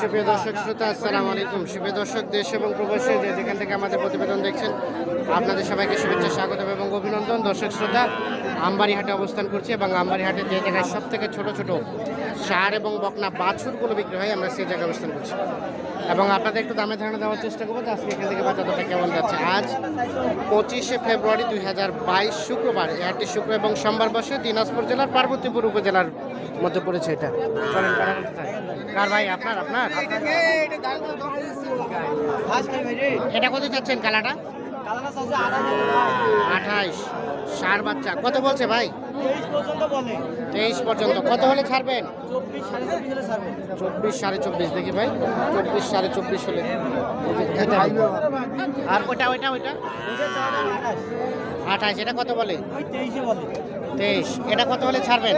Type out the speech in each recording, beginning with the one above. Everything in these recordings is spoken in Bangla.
সুপ্রিয় দর্শক, শ্রোতা, আসসালামু আলাইকুম। সুপ্রিয় দর্শক, দেশ এবং প্রবাসী যে যেখান থেকে আমাদের প্রতিবেদন দেখছেন, আপনাদের সবাইকে শুভেচ্ছা স্বাগত এবং অভিনন্দন। দর্শক, শ্রোতা, আমবাড়িহাটে অবস্থান করছি এবং আমবাড়িহাটে যে জায়গায় সব থেকে ছোট ছোট সার এবং বকনা বাছুরগুলো বিক্রি হয়, আমরা সেই জায়গায় অবস্থান করছি। এবং আপনাদের একটু দামে ধারণা দেওয়ার চেষ্টা করব যে আজকে এখান থেকে বাজারটা কেমন যাচ্ছে। আজ পঁচিশে ফেব্রুয়ারি দুই হাজার বাইশ শুক্রবার এই শুক্র এবং সোমবার বসে দিনাজপুর জেলার পার্বতীপুর উপজেলার মধ্যে পড়েছে এটা। চলেন? কার ভাই আপনার আপনার? এটা কত চাচ্ছেন কালাটা আঠাইশ। সার বাচ্চা। কত বলছে ভাই? তেইশ পর্যন্ত। কত হলে ছাড়বেন? চব্বিশ সাড়ে চব্বিশ। দেখি ভাই, চব্বিশ সাড়ে চব্বিশ হলে। আর ওইটা ওইটা ওইটা? আঠাইশ। এটা কত বলে? তেইশ। এটা কত হলে ছাড়বেন?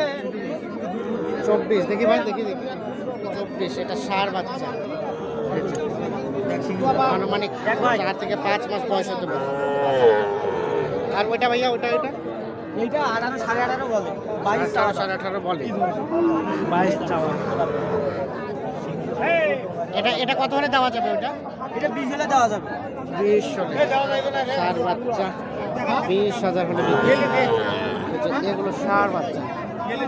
চব্বিশ। দেখি ভাই, দেখি দেখি। চব্বিশ। এটা সার বাচ্চা। আনুমানিক চার থেকে পাঁচ মাস বয়স হতে পারে। আর ওইটা ভাইয়া ওইটা ওইটা? এইটা আঠারো সাড়ে আঠারো বলে। বাইশ সাড়ে আঠারো বলে। বাইশ এটা এটা কত হলে দেওয়া যাবে ওইটা? এটা বিশ হলে দেওয়া যাবে। বিশ হলে। সার বাচ্চা বিশ হাজার হলে বিক্রি এগুলো সার বাচ্চা।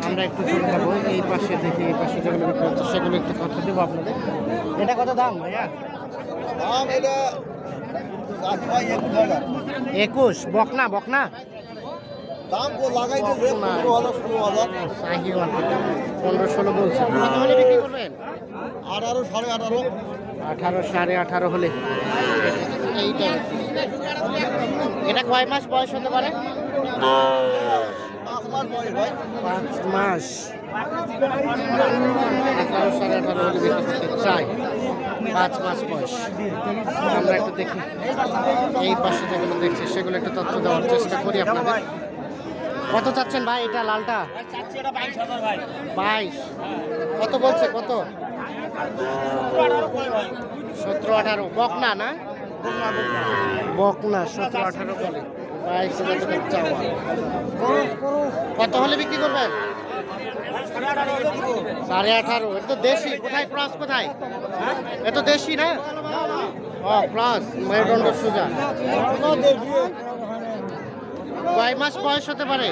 আমরা একটু চলে যাব এই পাশে দেখি এই পাশে যেগুলো বিক্রি হচ্ছে সেগুলো একটু কথা দেবো আপনাদের। এটা কত দাম ভাইয়া? একুশ বকনা বকনা? দাম কো লাগাইতে যে পনেরো হাজার ষোলো হাজার। পনেরো ষোলো বলছে। কত বিক্রি করবেন? আঠারো সাড়ে আঠারো। আঠারো সাড়ে আঠারো হলে। এইটা। এটা কয় মাস বয়স হতে পারে? পাঁচ মাস। আঠারো সাড়ে আঠারো চাই, পাঁচ মাস বয়স। আমরা একটু দেখি। এই পাশে যেগুলো দেখছি, সেগুলো একটু তথ্য দেওয়ার চেষ্টা করি আপনাদের। কত চাচ্ছেন ভাই এটা লালটা? বাইশ। কত বলছে? কত? সতেরো আঠারো। বকনা না? বকনা, সতেরো আঠারো বলে। বাইশ হাজার কত হলে বিক্রি করবেন? সাড়ে আঠারো। এটা দেশি। কোথায় ক্রস কোথায়? এ তো দেশি না? ও ক্রস মেরুদণ্ড সোজা। কয় মাস বয়স হতে পারে?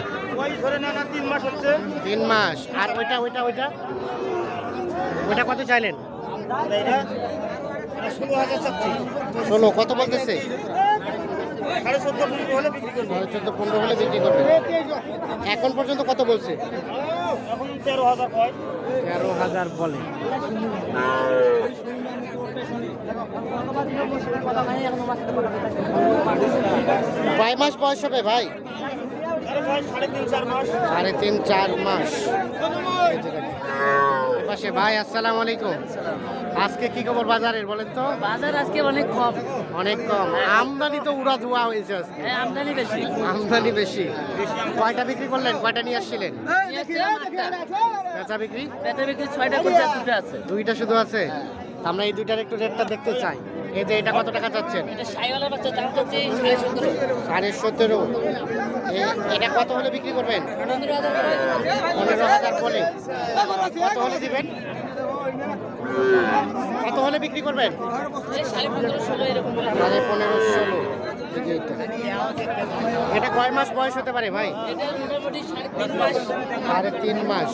তিন মাস। তিন মাস আর ওইটা ওইটা ওইটা? ওইটা কত চাইলেন? ষোলো। কত বলতেছে? সাড়ে চোদ্দ, পনেরো হলে বিক্রি করব এখন পর্যন্ত কত বলছে? এখন তেরো হাজার কয় তেরো হাজার বলে। কয় মাস বয়স হবে ভাই? সাড়ে তিন চার মাস। পাশে। ভাই আসসালাম আলাইকুম। আজকে কি খবর বাজারের বলেন তো? বাজার আজকে অনেক কম। অনেক কম। আমদানি তো উড়া ধোয়া হয়েছে আজকে। হ্যাঁ, আমদানি বেশি। আমদানি বেশি। কয়টা বিক্রি করলেন? কয়টা নিয়ে আসছিলেন? বেচা বিক্রি? বেচা বিক্রি ছয়টা দুটো আছে। দুইটা শুধু আছে? আমরা এই দুইটার একটু রেটটা দেখতে চাই। এই যে এটা কত টাকা চাচ্ছেন? সাড়ে সতেরো। এ- এটা কত হলে বিক্রি করবেন? পনেরো হাজার বলে কত হলে দিবেন? কত হলে বিক্রি করবেন? সাড়ে পনেরো ষোলো। এটা। কয় মাস বয়স হতে পারে ভাই? সাড়ে তিন মাস।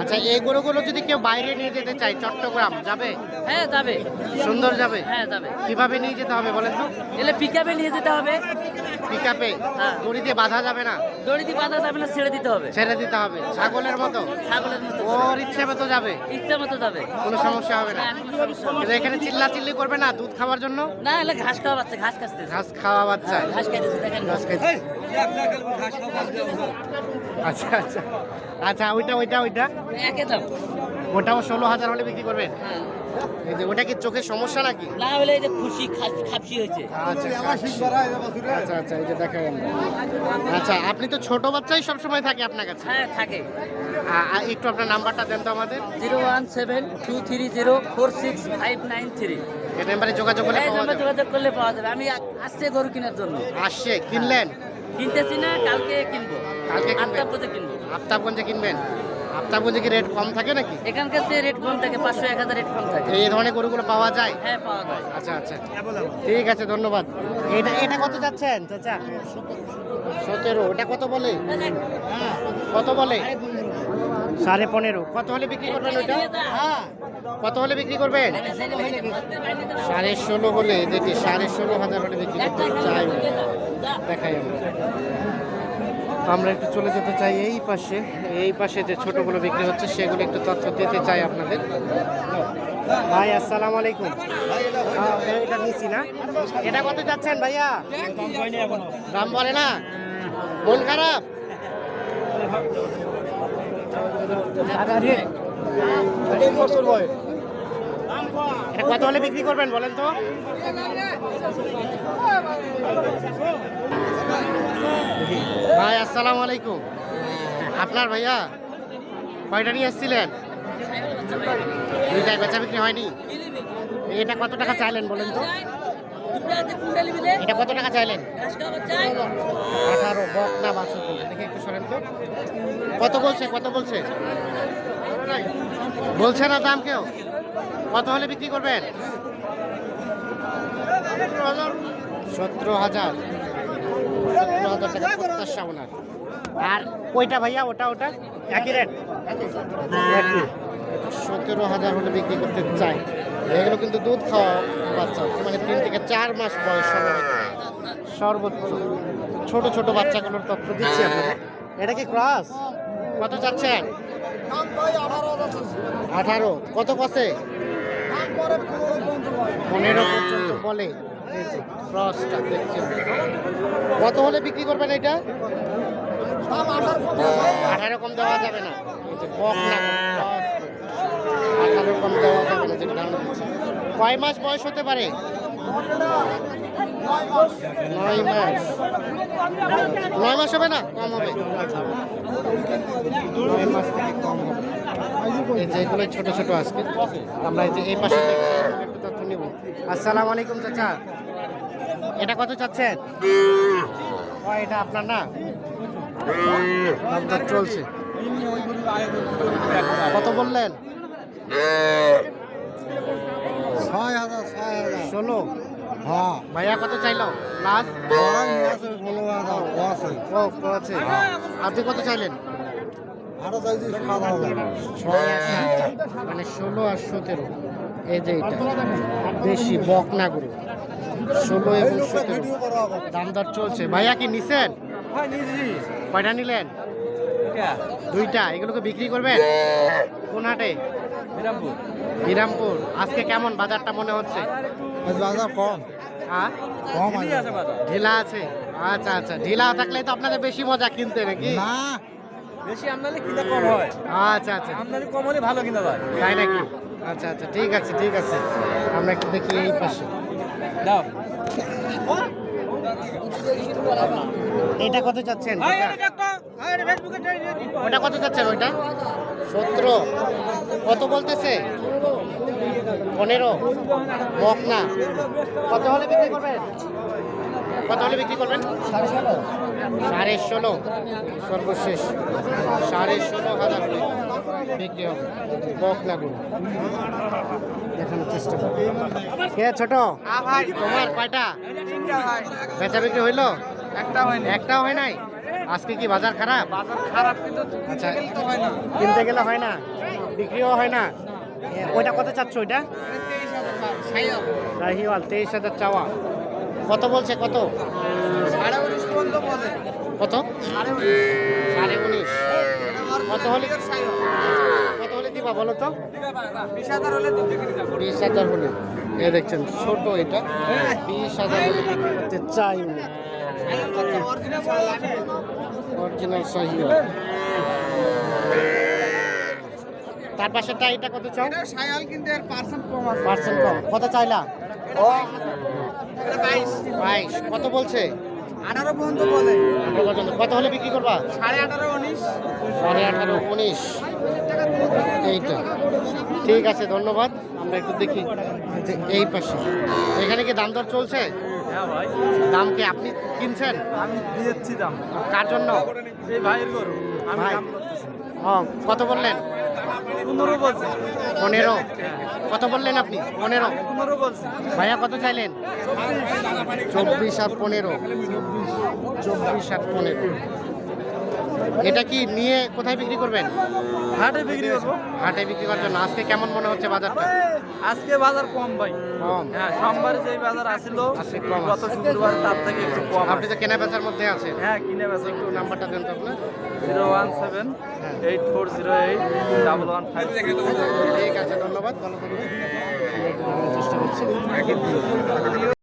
আচ্ছা এই গরুগুলো যদি কেউ বাইরে নিয়ে যেতে চায় চট্টগ্রাম যাবে? হ্যাঁ যাবে। সুন্দর যাবে? হ্যাঁ যাবে। কীভাবে নিয়ে যেতে হবে বলেন তো? এলে পিক আপে নিয়ে যেতে হবে। পিক আপে হ্যাঁ। দড়ি দিয়ে বাঁধা যাবে না? দড়ি দিয়ে বাঁধা যাবে না ছেড়ে দিতে হবে। ছেড়ে দিতে হবে। ছাগলের মতো? ছাগলের মতো। ওর ইচ্ছে মতো যাবে? ইচ্ছা মতো যাবে। কোনো সমস্যা হবে না। হ্যাঁ, এখানে চিল্লা চিল্লি করবে না দুধ খাওয়ার জন্য? না এলে ঘাস খাওয়া বাচ্চা ঘাস খাচ্ছে ঘাস খাওয়া বাচ্চা ঘাস দেখেন খাইতে আচ্ছা আচ্ছা। আচ্ছা ওইটা ওইটা ওইটা? ওটাও ষোলো হাজার হলে বিক্রি করবেন? হ্যাঁ। এই যে ওটা কি চোখের সমস্যা নাকি? না হলে এই যে খুশি খাপসি হয়েছে। আচ্ছা আচ্ছা। আচ্ছা এই যে দেখা গেল আচ্ছা আপনি তো ছোট বাচ্চাই সবসময় থাকে আপনার কাছে? হ্যাঁ থাকে। আ- আ- একটু আপনার নাম্বারটা দেন তো আমাদের। Zero one seven two three zero four six five nine three. এই নাম্বারে যোগাযোগ করলে এই যাবে। যোগাযোগ করলে পাওয়া যাবে। আমি আসছে গরু কেনার জন্য। আসছে কিনলেন? কিনতেছি না কালকে কিনবো। কালকে পর্যন্ত কিনবো। আফতাবগঞ্জে কিনবেন? বুঝে কি রেট কম থাকে নাকি? এখানকার যে রেট কম থাকে পাঁচশো এক হাজার রেট কম থাকে। এই ধরনের গরুগুলো পাওয়া যায়? হ্যাঁ পাওয়া যায়। আচ্ছা আচ্ছা। ঠিক আছে ধন্যবাদ। এটা এটা কত যাচ্ছেন চাচা? সতেরো ওটা কত বলে? কত বলে? সাড়ে পনেরো। কত হলে বিক্রি করবেন ওটা কত হলে বিক্রি করবেন? সাড়ে ষোলো হলে দেখি সাড়ে ষোলো হাজার হলে বিক্রি করতে চাই দেখাই আমরা। আমরা একটু চলে যেতে চাই এই পাশে। এই পাশে যে ছোটগুলো বিক্রি হচ্ছে সেগুলো একটু তথ্য দিতে চাই আপনাদের। ভাই আসসালামু আলাইকুম। হ্যাঁ, এটা নিছি না? এটা কত যাচ্ছেন ভাইয়া? দাম বলে না? মন খারাপ? কত হলে বিক্রি করবেন বলেন তো? ভাই, আসসালামু আলাইকুম। আপনার ভাইয়া, কয়টা নিয়ে এসেছিলেন? দুইটাই বেচা বিক্রি হয়নি। এটা কত টাকা চাইলেন বলেন তো? এটা কত টাকা চাইলেন? আঠারো বক না বাছর বলতে দেখে একটু সরেন তো। কত বলছে? কত বলছে? বলছে না দাম কেউ? কত হলে বিক্রি করবেন? সতেরো হাজার। সতেরো হাজার টাকা প্রত্যাশা ওনার। আর ওইটা ভাইয়া ওটা ওটা? একই রেট সতেরো হাজার হলে বিক্রি করতে চাই। এগুলো কিন্তু দুধ খাওয়া বাচ্চা মানে তিন থেকে চার মাস বয়স সর্বোচ্চ। ছোট ছোট বাচ্চাগুলোর তথ্য দিচ্ছি এটা কি ক্রাস? কত চাচ্ছেন? আঠারো। কত কষে পনেরো পর্যন্ত বলে। ক্রসটা দেখছেন। কত হলে বিক্রি করবেন এটা। আঠারো কম দেওয়া যাবে না। বক না। দিচ্ছে। কয় মাস বয়স হতে পারে? নয় মাস। নয় মাস হবে না? কম হবে। নয় মাস থেকে কম হবে। এই যে ছোট ছোট আজকে। আমরা এই পাশে একটু তথ্য নিব। আসসালামু আলাইকুম চাচা। এটা কত চাচ্ছেন? এটা আপনার না? চলছে। কত বললেন? ছয় হাজার ছয় হাজার। ষোলো হ্যাঁ। ভাইয়া কত চাইলো? লাস্ট আছে ষোলো হাজার ও আছে। ও ও আছে। আপনি কত চাইলেন? মানে ষোলো আর সতেরো। এই যে এটা। বেশি বক না গরু। ষোলো এবং সতেরো। দাম দর চলছে। ভাইয়া কি নিছেন? হ্যাঁ কয়টা নিলেন? দুইটা। এগুলোকে বিক্রি করবেন? কোন হাটে? বিরামপুর? আজকে কেমন বাজারটা মনে হচ্ছে? বাজার কম। হ্যাঁ? কম ঢিলা আছে আচ্ছা আচ্ছা। ঢিলা থাকলে তো আপনাদের বেশি মজা কিনতে নাকি? না। বেশি আমদানি কিনা কম হয়। আচ্ছা আচ্ছা। আমদানি কম হলে ভালো কিনা যায় তাই নাকি? আচ্ছা আচ্ছা। ঠিক আছে ঠিক আছে। আমরা একটু দেখি এই পাশে। দাও। এটা কত চাচ্ছেন? ওটা কত চাচ্ছেন ওইটা? সতেরো। কত বলতেছে? পনেরো। বক না কত হলে বিক্রি করবেন? কত হলে বিক্রি করবেন? সাড়ে ষোলো। সর্বশেষ। সাড়ে ষোলো হাজার হলে বিক্রি হবে। বক না দেখানোর চেষ্টা করো। কে ছোট? তোমার কয়টা? বেচা বিক্রি হইল? একটা হয়নি। একটাও হয় নাই? আজকে কি বাজার খারাপ? বাজার খারাপ কিন্তু আচ্ছা হয় না। কিনতে গেলে হয় না? বিক্রিও হয় না? ওইটা কত চাচ্ছ ওইটা? শাহিওয়াল তেইশ হাজার চাওয়া। কত বলছে কত? কত? সাড়ে উনিশ। কত হলে? কত হলে দিবা বলো তো? বিশ হাজার হলে বিশ হাজার হলে। এ দেখছেন ছোট এটা। বিশ হাজার হলে বিক্রি করতে চাই উনি অরিজিনাল শাহিওয়াল তার পাশেরটা এটা কত চাও? সায়াল কিন্তু এর পার্সেন্ট কম আছে। পার্সেন্ট কম। কত চাইলা? এটা বাইশ। বাইশ। কত বলছে? আঠারো পর্যন্ত বলে। আঠারো পর্যন্ত। কত হলে বিক্রি করবা? সাড়ে আঠারো উনিশ। সাড়ে আঠারো উনিশ। এইটা। ঠিক আছে ধন্যবাদ। আমরা একটু দেখি। এই পাশে। এখানে কি দাম দর চলছে? হ্যাঁ ভাই। দাম কি আপনি কিনছেন? আমি দিয়েছি দাম। কার জন্য? এই ভাইয়ের গরু। আমি দাম করতেছি ও কত বললেন? পনেরো বলছি। পনেরো। কত বললেন আপনি? পনেরো। পনেরো বলছি। ভাইয়া কত চাইলেন? চব্বিশ আর পনেরো। চব্বিশ আর পনেরো। এটা কি নিয়ে কোথায় বিক্রি করবেন? হাটে বিক্রি করব। হাটে বিক্রি করার জন্য। আজকে কেমন মনে হচ্ছে বাজারটা? আজকে বাজার কম ভাই। কম? হ্যাঁ সোমবারে যে বাজার আসিল আজকে কম গত শুক্রবার তার থেকে একটু কম আপনি তো কেনা বেচার মধ্যে আছেন হ্যাঁ কিনে বেছে একটু নাম্বারটা দেন তো আপনার। Zero one seven eight four zero eight double one five ঠিক আছে ধন্যবাদ। ভালো থাকবেন। চেষ্টা করছি।